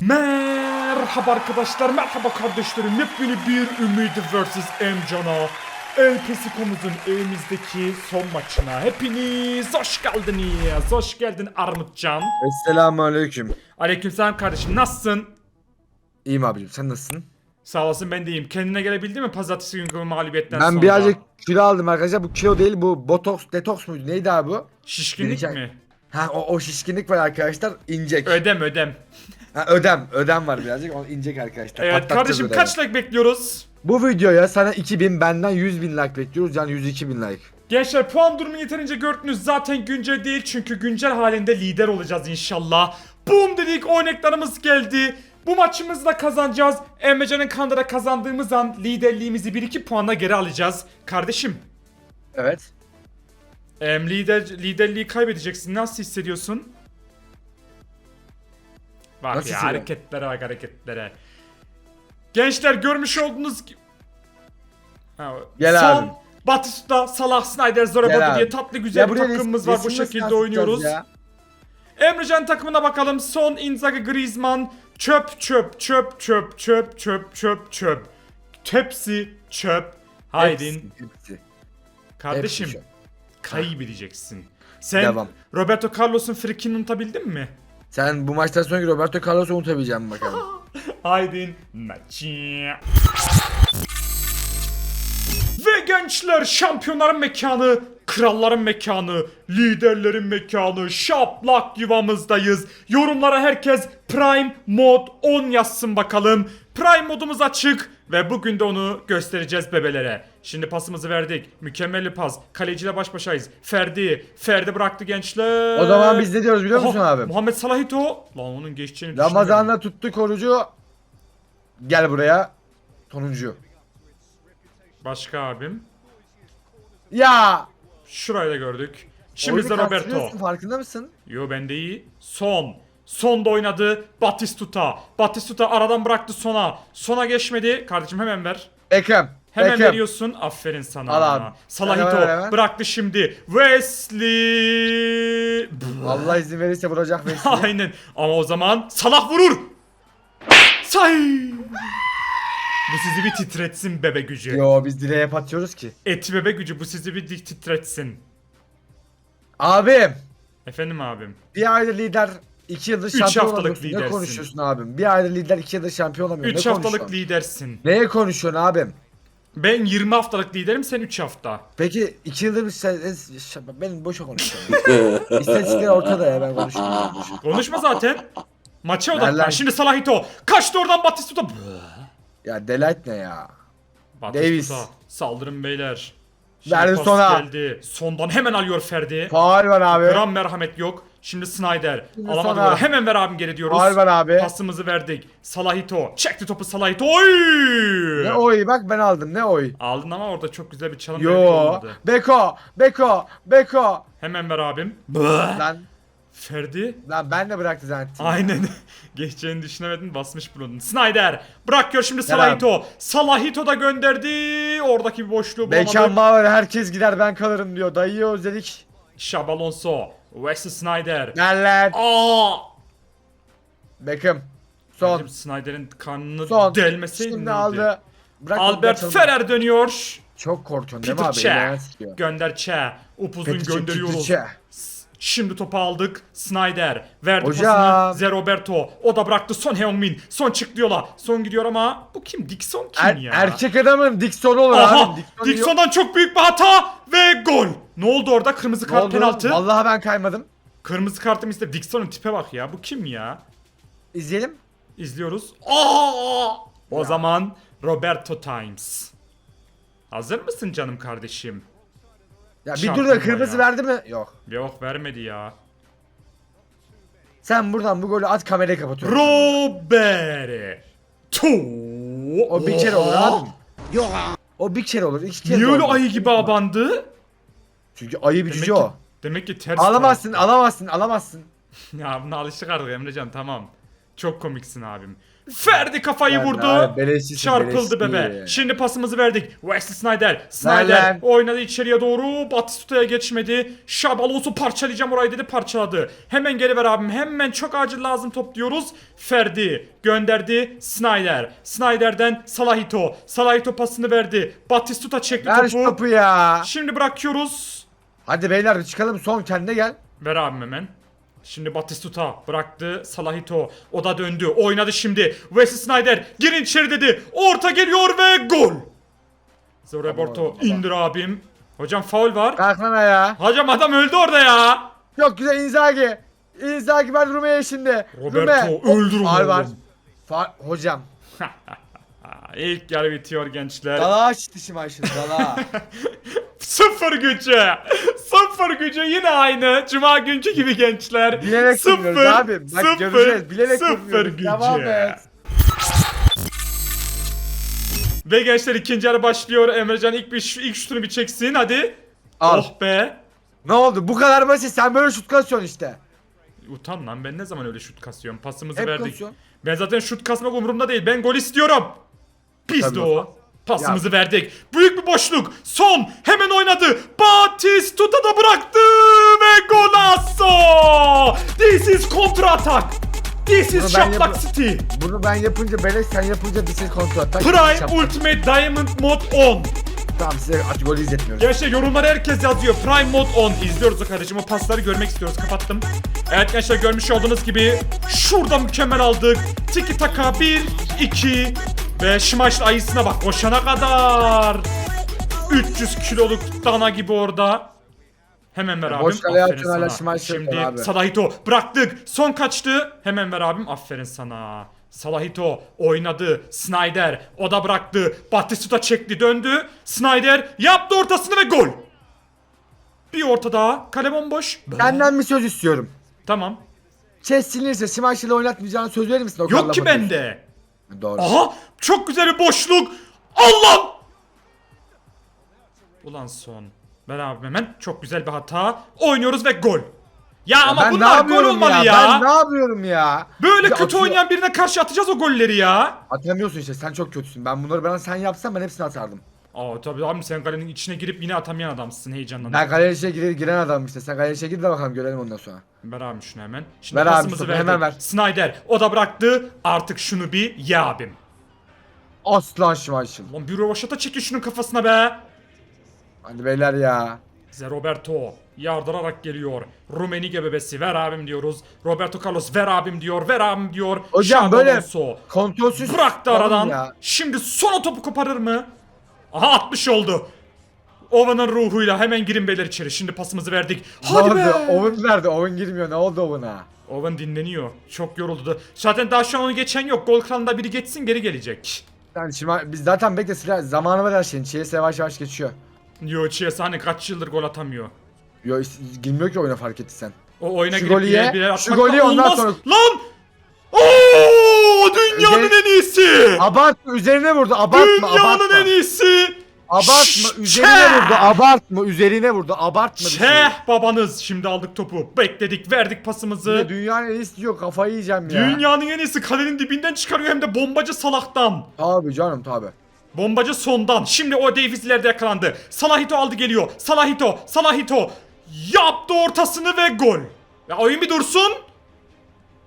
Merhaba arkadaşlar, merhaba kardeşlerim. Yepyeni bir Ümidi vs. Emcan'a. El Pesikomuzun evimizdeki son maçına hepiniz hoş geldiniz. Hoş geldin Armutcan. Esselamu aleyküm. Aleykümselam kardeşim, nasılsın? İyiyim abicim sen nasılsın? Sağ olasın ben de iyiyim. Kendine gelebildin mi pazartesi günkü mağlubiyetten ben sonra? birazcık kilo aldım arkadaşlar. Bu kilo değil bu botoks detoks muydu? Neydi abi bu? Şişkinlik Birinci- mi? Ha o, o şişkinlik var arkadaşlar. incek. Ödem ödem. Ha, ödem. Ödem var birazcık. O incek arkadaşlar. Evet Patlatacağız kardeşim ödemi. kaç like bekliyoruz? Bu videoya sana 2000 benden 100 bin like bekliyoruz. Yani 102 bin like. Gençler puan durumu yeterince gördünüz. Zaten güncel değil çünkü güncel halinde lider olacağız inşallah. Boom dedik oynaklarımız geldi. Bu maçımızda kazanacağız. Emrecan'ın Kandır'a kazandığımız an liderliğimizi 1-2 puanla geri alacağız. Kardeşim Evet. em, lider liderliği kaybedeceksin. Nasıl hissediyorsun? Bak Nasıl ya hissediyorum? hareketlere bak hareketlere. Gençler görmüş olduğunuz gibi... Ha, Gel son abi. Batista, Salah, Snyder, Gel abi. diye tatlı güzel Ya bir buraya takımımız var. Bu resim nasıl şekilde yansıtacağız oynuyoruz. ya? Emrecan takımına bakalım. Son Inzaghi, Griezmann. Çöp, çöp, çöp, çöp, çöp, çöp, çöp, çöp. Tepsi, çöp. Haydin. Hepsi, hepsi. Kardeşim, Hepsi şu. kaybedeceksin. Sen Devam. Roberto Carlos'un frikini unutabildin mi? Sen bu maçtan sonra Roberto Carlos'u unutabileceğim bakalım. Haydin maçı. Ve gençler şampiyonların mekanı, kralların mekanı, liderlerin mekanı, şaplak yuvamızdayız. Yorumlara herkes Prime Mod 10 yazsın bakalım. Prime modumuz açık ve bugün de onu göstereceğiz bebelere. Şimdi pasımızı verdik. Mükemmel bir pas. Kaleciyle baş başayız. Ferdi. Ferdi bıraktı gençler. o zaman biz ne diyoruz biliyor musun Oha, abi? Muhammed Salahito. Lan onun geçeceğini. Ramazan'la tuttu korucu. Gel buraya. Sonuncu. Başka abim. Ya. Şurayı da gördük. Şimdi de Oyunu Roberto. Farkında mısın? Yo bende iyi. Son. Son da oynadı. Batistuta. Batistuta aradan bıraktı sona. Sona geçmedi. Kardeşim hemen ver. Beckham. Hemen Beckham. veriyorsun. Aferin sana. Al abi. Salahito Hemen, hemen. bıraktı şimdi. Wesley. Allah izin verirse vuracak Wesley. Aynen. Ama o zaman Salah vurur. Say. Bu sizi bir titretsin bebe gücü. Yo biz direğe hep atıyoruz ki. Eti bebe gücü bu sizi bir di- titretsin. Abim. Efendim abim. Bir aydır lider 2 yıldır Üç şampiyon haftalık olamıyorsun. Ne lidersin. konuşuyorsun abim? Bir aydır lider 2 yıldır şampiyon olamıyor. 3 ne haftalık konuşuyorsun? lidersin. Neye konuşuyorsun abim? Ben 20 haftalık liderim sen 3 hafta. Peki 2 yıldır bir sen, sen- benim boşa konuşuyorum. İstatistikler ortada ya ben konuşuyorum. Konuşma zaten. Maça odaklan. Şimdi Salahito. Kaçtı oradan Batistuta. Ya Delight ne ya? Batistuta. Davis. Saldırın beyler. Şimdi Verdi pas sona. Geldi. Sondan hemen alıyor Ferdi. Faal var abi. Gram merhamet yok. Şimdi Snyder. Şimdi Alamadı sana. Hemen ver abim geri diyoruz. Faal var abi. Pasımızı verdik. Salahito. Çekti topu Salahito. Oy! Ne oy bak ben aldım ne oy. Aldın ama orada çok güzel bir çalım Yo. Beko. Beko. Beko. Hemen ver abim. Lan. Ferdi. Lan ben de bıraktı zannettim. Aynen. Geçeceğini düşünemedin basmış bulundun. Snyder. Bırakıyor şimdi Salahito. Salahito da gönderdi. Oradaki bir boşluğu bulamadı. Beckham var herkes gider ben kalırım diyor. Dayıyı özledik. Xabi Alonso. Wesley Snyder. Lan. Aa! Beckham. Son. Snyder'in karnını Son. delmeseydin Şimdi aldı. Bırak Albert bakalım. Ferrer dönüyor. Çok korkuyorsun değil mi Peter abi? Sıkıyor. Gönder Çeh. Upuzun Peter Çeh, gönderiyoruz. Peter. Şimdi topu aldık. Snyder verdi Hocam. pasını. Ze Roberto. O da bıraktı. Son Heung-min. Son çıktı yola. Son gidiyor ama bu kim? Dixon kim Er- ya? erkek adamın Dixon olur Aha! abi. Dixon yok. Dixon'dan çok büyük bir hata ve gol. Ne oldu orada? Kırmızı Ne kart oldu? penaltı. Vallahi ben kaymadım. Kırmızı kartım iste. Dixon'un tipe bak ya. Bu kim ya? İzleyelim. İzliyoruz. Aa! O Ya. zaman Roberto Times. Hazır mısın canım kardeşim? Ya bir dur da kırmızı ya. verdi mi? Yok. Yok vermedi ya. Sen buradan bu golü at kamerayı kapatıyorsun. Roberto. O bir kere olur abi. O bir kere olur. iki kere Niye de öyle olmaz. ayı gibi abandı? Çünkü ayı bir Demek cüce ki, o. demek ki ters Alamazsın, alamazsın, alamazsın. Ya buna alıştık artık Emrecan tamam. Çok komiksin abim. Ferdi kafayı vurdu. abi, beleşçisin, Çarpıldı beleşçi. bebe. Şimdi pasımızı verdik. Wesley Snyder. Snyder Snyder. oynadı içeriye doğru. Batistuta'ya geçmedi. Şab Alonso parçalayacağım orayı dedi parçaladı. Hemen geri ver abim. Hemen çok acil lazım top diyoruz. Ferdi gönderdi. Snyder. Snyder'den Salahito. Salahito pasını verdi. Batistuta çekti Ver şu topu. topu ya. Şimdi bırakıyoruz. Hadi beyler çıkalım son kendine gel. Ver abim hemen. Şimdi Batistuta bıraktı Salahito. O da döndü. Oynadı şimdi. Wesley Snyder girin içeri dedi. Orta geliyor ve gol. Roberto indir abim. Hocam faul var. Kalk lan ayağa. Hocam adam öldü orada ya. Çok güzel Inzaghi. Inzaghi ben Rume'ye şimdi. Roberto, Rume. öldür onu Faul var. Fa- hocam. İlk yarı bitiyor gençler. Dala açtı Şimayşın dala. Sıfır gücü. Sıfır gücü yine aynı. Cuma günkü gibi gençler. Bilerek sıfır, abi. Bak sıfır, göreceğiz. Bilerek sıfır gücü. Devam et. Ve gençler ikinci yarı başlıyor. Emrecan ilk bir ilk şutunu bir çeksin hadi. Al. Oh be. Ne oldu? Bu kadar basit. Sen böyle şut kasıyorsun işte. Utan lan ben ne zaman öyle şut kasıyorum. Pasımızı Hep verdik. kasıyorsun. Ben zaten şut kasmak umurumda değil. Ben gol istiyorum. Biz Tabii de o. o. Pasımızı verdik. Büyük bir boşluk. Son. Hemen oynadı. Batistuta da bıraktı. Ve golazo. This is kontra atak. This is Şaplak City. Bunu ben yapınca beleş sen yapınca bir şey kontrol et. Prime Ultimate Diamond Mod 10. Tamam size aç golü izletmiyoruz. Gençler yorumlara herkes yazıyor. Prime Mod 10. İzliyoruz o kardeşim. O pasları görmek istiyoruz. Kapattım. Evet gençler görmüş olduğunuz gibi şurada mükemmel aldık. Tiki taka 1, 2 ve Şimaşlı ayısına bak koşana kadar. 300 kiloluk dana gibi orada. Hemen ver abim. boş kaleye Aferin hala sana. Şimaşlı Şimdi abi. Salahito bıraktık. Son kaçtı. Hemen ver abim. Aferin sana. Salahito oynadı. Snyder o da bıraktı. Batistuta çekti döndü. Snyder yaptı ortasını ve gol. Bir orta daha. Kale bomboş. Senden bir söz istiyorum. Tamam. Chess silinirse Şimayşı'yla oynatmayacağını söz verir misin? O Yok ki atıyorsun. bende. Doğru. Aha çok güzel bir boşluk. Allah! Ulan son. Ben abim hemen çok güzel bir hata. Oynuyoruz ve gol. Ya, ama ben bunlar gol olmalı ya. ya? Ben ne yapıyorum ya? Böyle Bir kötü atıyor- oynayan birine karşı atacağız o golleri ya. Atamıyorsun işte sen çok kötüsün. Ben bunları bana sen yapsan ben hepsini atardım. Aa tabii abi sen kalenin içine girip yine atamayan adamsın heyecandan. Ben kaleye işe girer, giren adamım işte. Sen kaleye işe gir de bakalım görelim ondan sonra. Ver abi şunu hemen. Şimdi Ver abi pasımızı verdik. hemen ver. Snyder o da bıraktı. Artık şunu bir ye abim. Aslan Şimayşın. Lan bir rovaşata çekin şunun kafasına be. Hadi beyler ya. Ze Roberto yardırarak geliyor. Rumenige bebesi ver abim diyoruz. Roberto Carlos ver abim diyor. Ver abim diyor. Hocam Xabi böyle Alonso kontrolsüz. bıraktı Oğlum aradan. Ya. Şimdi son topu koparır mı? Aha 60 oldu. Ovan'ın ruhuyla hemen girin beyler içeri. Şimdi pasımızı verdik. Ne Hadi oldu? be. Owen nerede? Owen girmiyor. Ne oldu Owen'a? Owen dinleniyor. Çok yoruldu. Zaten daha şu an onu geçen yok. Gol kralında biri geçsin geri gelecek. Sen şimdi biz zaten bekle sıra zamanı var her şeyin. Çeyes yavaş yavaş geçiyor. Yo Chiesa hani kaç yıldır gol atamıyor. Yo is- girmiyor ki oyuna fark ettiysen. O oyuna Şu girip golü birer ye, birer şu atmak golü ye, ondan olmaz. sonra- Lan! Oo, dünyanın Üzeri- en iyisi. Abartma üzerine vurdu. Abartma Dünyanın abartma. en iyisi. Abartma üzerine vurdu. Abartma üzerine vurdu. Abartma bir şey. Şeh babanız. Şimdi aldık topu. Bekledik, verdik pasımızı. de dünyanın en iyisi diyor kafayı yiyeceğim ya. Dünyanın en iyisi kalenin dibinden çıkarıyor hem de bombacı salaktan. Tabi canım tabi. Bombacı sondan. Şimdi o Davis ileride yakalandı. Salahito aldı geliyor. Salahito, Salahito yaptı ortasını ve gol. Ya oyun bir dursun.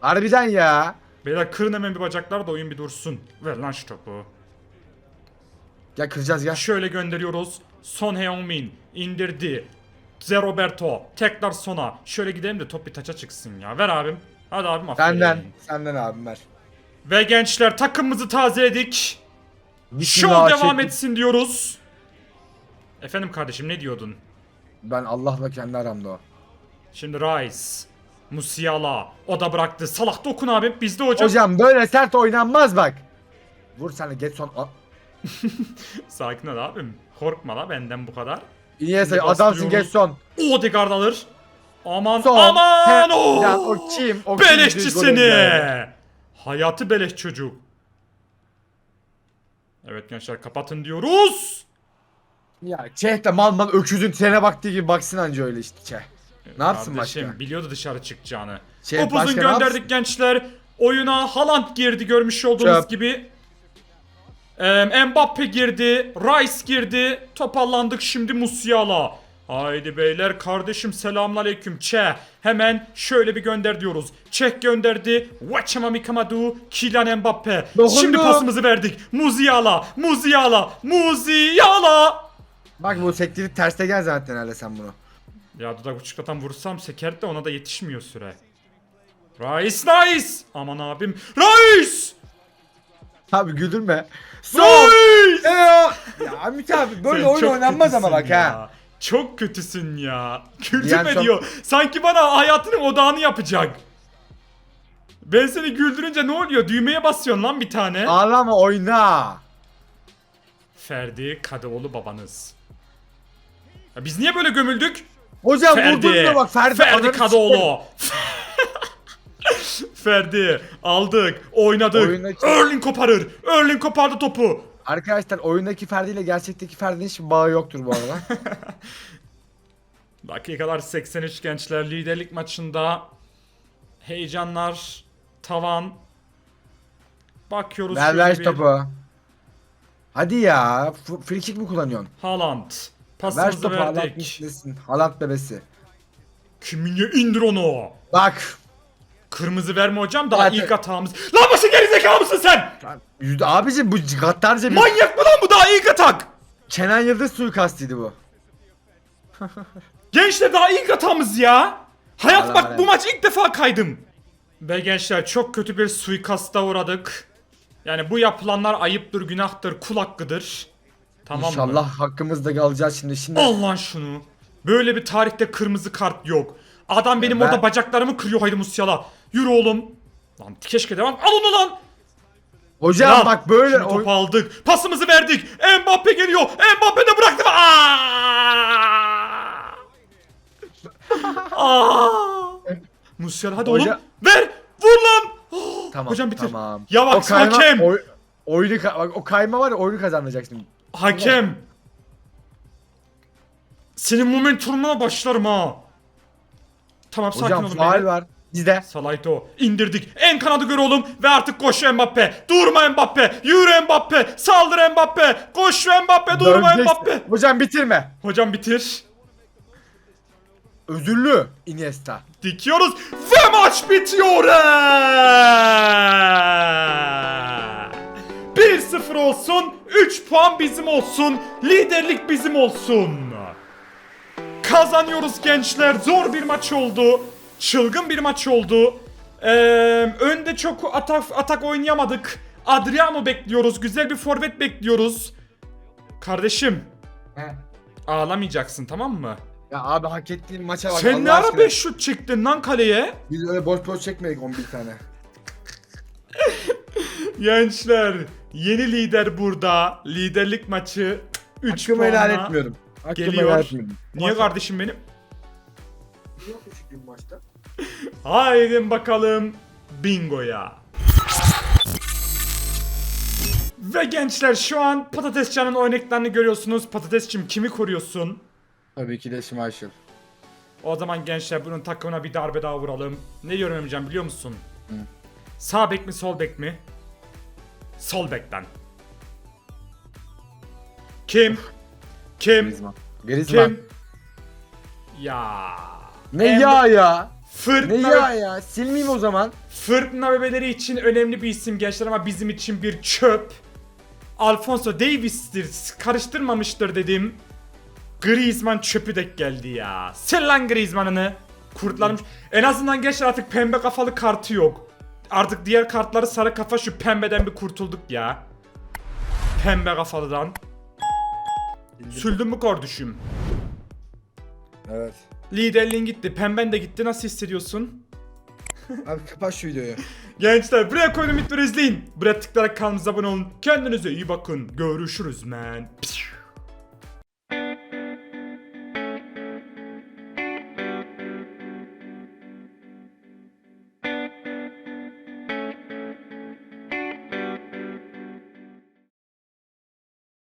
Harbiden ya. Beyler kırın hemen bir bacaklar da oyun bir dursun. Ver lan şu topu. Gel kıracağız gel. Şöyle gönderiyoruz. Son Heung-min indirdi. Ze Roberto tekrar sona. Şöyle gidelim de top bir taça çıksın ya. Ver abim. Hadi abim aferin. Senden. Senden abim ver. Ve gençler takımımızı tazeledik. Show devam çek- etsin diyoruz. Efendim kardeşim ne diyordun? Ben Allah'la kendi aramda o. Şimdi Rice. Musiala. O da bıraktı. Salah dokun abi. Bizde hocam. Hocam böyle sert oynanmaz bak. Vur sen de get son. A- Sakin ol abim. Korkma la benden bu kadar. İyi adamsın get son. Odegaard alır. Aman Son. aman o. ya o kim? O kim Beleşçi düz gol seni. oynuyor? Hayatı beleş çocuk. Evet gençler kapatın diyoruz. Ya Çeh de mal mal öküzün trene baktığı gibi baksın anca öyle işte Çeh. Ne yapsın Kardeşim başka? biliyordu dışarı çıkacağını. Başka ne gönderdik yapsın? gençler. Oyuna Haaland girdi görmüş olduğunuz Çöp. gibi. Ee, Mbappe girdi. Rice girdi. Toparlandık şimdi Musiala. Haydi beyler kardeşim selamünaleyküm Çe. Hemen şöyle bir gönder diyoruz. Çek gönderdi. Wachama Mikamadu. Kylian Mbappe. Dokundu. Şimdi pasımızı verdik. Musiala. Musiala. Musiala. Bak bu sektirip terste gel zaten herhalde sen bunu. Ya dudak uçuklatan vursam sekerdi de ona da yetişmiyor süre. Rice nice. Aman abim. Rice. Abi güldürme. Son. Rice. E ya. Ya Hamit abi böyle Sen oyun çok oynanmaz ama kötüsün bak ya. ha. Çok kötüsün ya. Güldürme Yani çok- diyor. Sanki bana hayatının odağını yapacak. Ben seni güldürünce ne oluyor? Düğmeye basıyorsun lan bir tane. Ağlama oyna. Ferdi Kadıoğlu babanız. Ya biz niye böyle gömüldük? Hocam Ferdi. vurdun da bak Ferdi. Ferdi ananı Kadıoğlu. Ferdi aldık, oynadık. Oyundaki- Erling koparır. Erling kopardı topu. Arkadaşlar oyundaki Ferdi ile gerçekteki Ferdi'nin hiçbir bağı yoktur bu arada. Dakikalar 83 gençler liderlik maçında heyecanlar tavan. Bakıyoruz ver şöyle ver bir. topu. Hadi ya. f- Free kick mi kullanıyorsun? Haaland. Ver Pasımızı topu Haaland verdik. mislesin. Haaland bebesi. Kiminye indir onu. Bak. Kırmızı verme hocam daha Zaten- ilk hatamız. Lan başı gerizekalı mısın sen? Yüzde abicim bu gaddarca bir Manyak mı lan bu daha ilk atak? Kenan Yıldız suikastiydi bu. Gençler daha ilk hatamız ya. Hayat Adam bak bu maç ilk defa kaydım. Be gençler çok kötü bir suikasta uğradık. Yani bu yapılanlar ayıptır, günahtır, kul hakkıdır. Tamam mı? İnşallah hakkımızda alacağız şimdi. Şimdi Al lan şunu. Böyle bir tarihte kırmızı kart yok. Adam benim Ben- orada bacaklarımı kırıyor haydi Musiala. Yürü oğlum. Lan keşke devam. Al onu lan. hocam Lan, bak böyle şimdi topu aldık. Pasımızı verdik. Mbappe geliyor. Mbappe de bıraktı. Aa! Aa! Musiala hadi Hoca- oğlum. Ver. Vur lan. Oh, Tamam, Hocam bitir. Tamam. Yavaş O kayma- hakem. oy- oyunu ka- bak o kayma var ya oyunu kazanacak şimdi. Hakem. Senin momentumuna başlarım ha. Tamam sakin Hocam olun faal beyler. var. Bizde. Salayto indirdik. En kanadı gör oğlum ve artık koş Mbappe. Durma Mbappe. Yürü Mbappe. Saldır Mbappe. Koş Mbappe. Durma Döneceksin. Mbappe. Hocam bitirme. Hocam bitir. Özürlü Iniesta. Dikiyoruz ve maç bitiyor. 1-0 olsun. 3 puan bizim olsun. Liderlik bizim olsun. Kazanıyoruz gençler. Zor bir maç oldu. Çılgın bir maç oldu. Ee, önde çok atak, atak oynayamadık. Adriano bekliyoruz. Güzel bir forvet bekliyoruz. Kardeşim He. ağlamayacaksın tamam mı? Ya abi hak ettiğin maça bak. Sen ne Allah ara aşkına. 5 şut çektin lan kaleye? Biz öyle boş boş çekmedik 11 tane. Gençler yeni lider burada. Liderlik maçı 3 Hakkımı helal etmiyorum. Hakkımı geliyor. helal etmiyorum. Niye kardeşim benim? Niye düşüklüğüm maçta? Haydi bakalım bingoya. Ve gençler şu an Patatescan'ın oynaklarını görüyorsunuz. Patatesçim kimi koruyorsun? Tabii ki de Schmeichel. O zaman gençler bunun takımına bir darbe daha vuralım. Ne diyorum Emrecan biliyor musun? Sağ bek mi sol bek mi? Sol bekten. Kim? Kim? Griezmann. Griezmann. Kim? Ya. Ne Em- ya ya? Ne Fırtına, ya ya? Silmeyeyim o zaman. fırtına bebeleri için önemli bir isim gençler ama bizim için bir çöp. Alfonso Davis'tir. Karıştırmamıştır dedim. Griezmann çöpü dek geldi ya. Sil lan Griezmann'ını. Kurtlarmış. En azından gençler artık pembe kafalı kartı yok. Artık diğer kartları sarı kafa şu pembeden bir kurtulduk ya. Pembe kafalıdan. Süldün mü kardeşim? Evet. Liderliğin gitti. Pemben de gitti. Nasıl hissediyorsun? Abi kapat şu videoyu. Gençler buraya koydum videoları izleyin. Buraya tıklayarak kanalımıza abone olun. Kendinize iyi bakın. Görüşürüz man. Pişt.